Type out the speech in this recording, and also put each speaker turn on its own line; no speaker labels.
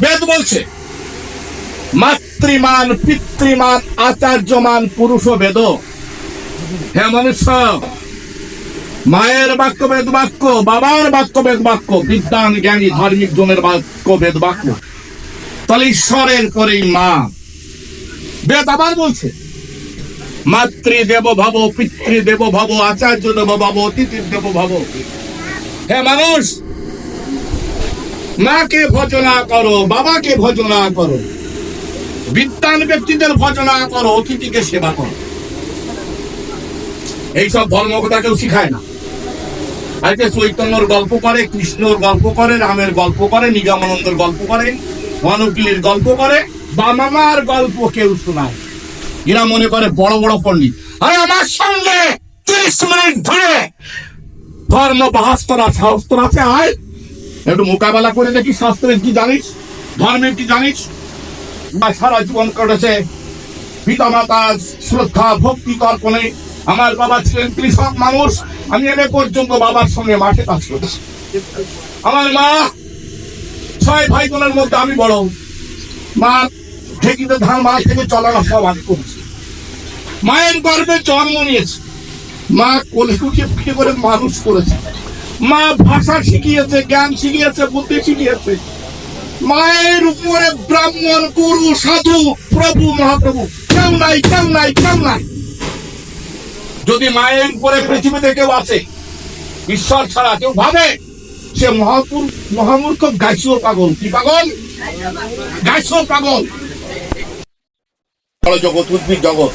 বেদ বলছে, মাতৃমান, পিতৃমান, আচার্যমান, পুরুষ বেদ। হে মনুষ্য, মায়ের বাক্য, বেদ বাক্য, বাবার বাক্য, বেদ বাক্য, বিদ্যান, জ্ঞানী, ধার্মিক, জনের বাক্য, বেদ বাক্য। তাহলে ঈশ্বরের করেই মা। বেদ আবার বলছে মাতৃ দেব ভাব পিতৃ দেব ভাব আচার্য দেব ভাব অতিথি দেব ভাব হে মানুষ মাকে ভজনা করো, বাবাকে ভজনা করো। বিদ্যান ব্যক্তিদের ভজনা করো, অতিথিকে সেবা করো। এইসব ধর্মকথা কেউ শিখায় না। আজকে চৈতন্যর গল্প করে, কৃষ্ণর গল্প করে, রামের গল্প করে নিগমানন্দর গল্প করে অনুকূলের গল্প করে বামামার গল্প কেউ শোনায়। এরা মনে করে বড় বড় পণ্ডিত। আরে আমার সঙ্গে তিরিশ মিনিট ধরে ধর্ম বাহাস করা সাহস আছে, আয়। একটু মোকাবেলা করে দেখি, শাস্ত্রের কি জানিস, ধর্মের কি জানিস? বা সারা জীবন করেছে পিতা মাতার শ্রদ্ধা, ভক্তি, তর্পণে আমার বাবা ছিলেন কৃষক মানুষ। আমি এনে পর্যন্ত বাবার সঙ্গে মাঠে কাজ করেছি। আমার মা, ছয় ভাই বোনের মধ্যে আমি বড়। মা ঢেকিতে ধান মাছ থেকে চলানো সব আমি করেছি। মায়ের গর্ভে জন্ম নিয়েছে। মা কোলে করে মানুষ করেছে। মা ভাষা শিখিয়েছে, জ্ঞান শিখিয়েছে, বুদ্ধি শিখিয়েছে। মায়ের উপরে ব্রাহ্মণ, গুরু, সাধু, প্রভু, মহাপ্রভু, কেউ নাই কেউ নাই কেউ নাই। যদি মায়ের উপরে পৃথিবীতে কেউ আছে, ঈশ্বর ছাড়া কেউ ভাবে, সে মহাপুর, মহামূর্খ গাইসিও পাগল। কি পাগল? গাইসিও পাগল। জগৎ, উদ্ভিদ জগৎ।